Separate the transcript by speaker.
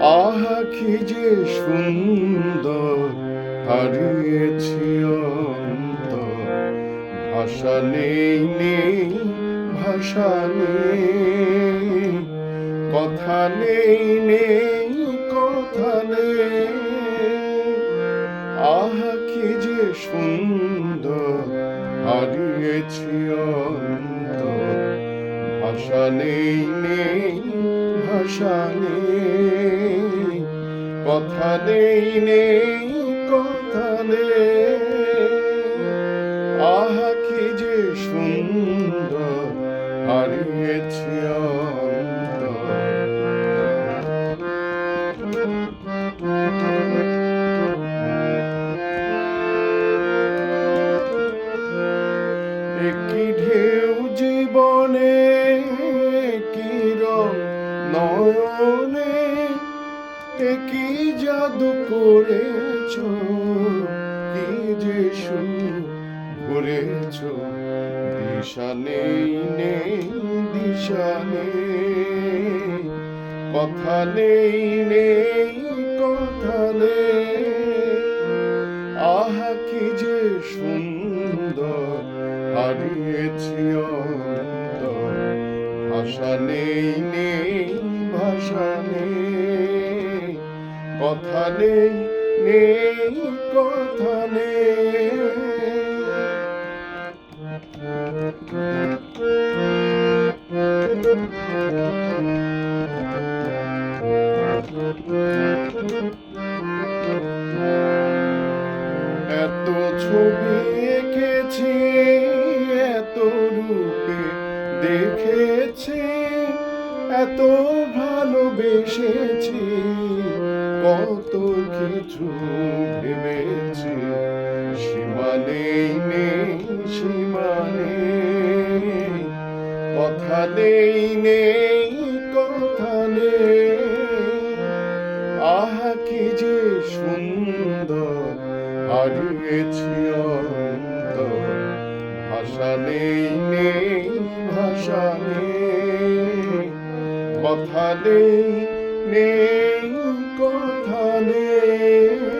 Speaker 1: আহা, কি যে সুন্দর, হারিয়েছি অন্তর। ভাষা নেই নেই, ভাষা নেই। কথা নেই নেই, কথা নেই। আহা, কি যে সুন্দর, হারিয়েছি অন্তর। ভাষা নেই নেই, ভাষা নেই। কথা নেই নেই, কথা নেই। কি যে সুন্দর, হারিয়েছি একই ঢেউ জীবনে নয়নে একই জাদু করেছ, কি যে করেছ দিশা নেই নেই দিশা নেই কথা নেই নেই, কথা নেই। কি যে সুন্দর, হারিয়েছি নেই নেই নেই কথা নেই নেই কথা নেই। এত ছবি এঁকেছি এত রূপে দেখেছি এত ভালোবেসেছি কত কিছু ভেবেছি। সীমা নেই নেই, সীমা নেই, কথা নেই নেই, কথা নেই। আহা, কি যে সুন্দর, হারিয়েছি অন্তর। ভাষা নেই নেই, ভাষা নেই। কথা নেই নেই কথা নেই।